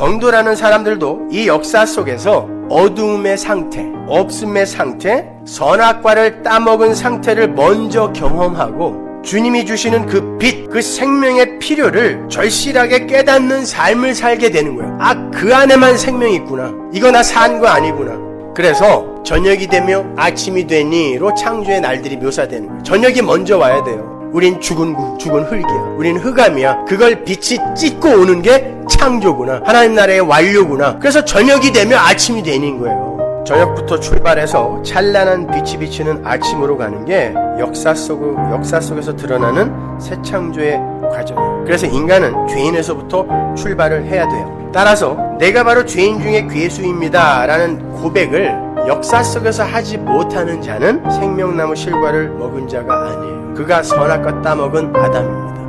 정도라는 사람들도 이 역사 속에서 어두움의 상태, 없음의 상태, 선악과를 따먹은 상태를 먼저 경험하고 주님이 주시는 그 빛, 그 생명의 필요를 절실하게 깨닫는 삶을 살게 되는 거예요. 아, 그 안에만 생명이 있구나. 이거 나 산 거 아니구나. 그래서 저녁이 되며 아침이 되니로 창조의 날들이 묘사되는 거예요. 저녁이 먼저 와야 돼요. 우린 죽은 구, 죽은 흙이야. 우린 흑암이야. 그걸 빛이 찢고 오는 게 창조구나. 하나님 나라의 완료구나. 그래서 저녁이 되면 아침이 되는 거예요. 저녁부터 출발해서 찬란한 빛이 비치는 아침으로 가는 게 역사 속 역사 속에서 드러나는 새 창조의 과정이에요. 그래서 인간은 죄인에서부터 출발을 해야 돼요. 따라서 내가 바로 죄인 중에 괴수입니다라는 고백을 역사 속에서 하지 못하는 자는 생명나무 실과를 먹은 자가 아니에요. 그가 선악과 따먹은 아담입니다.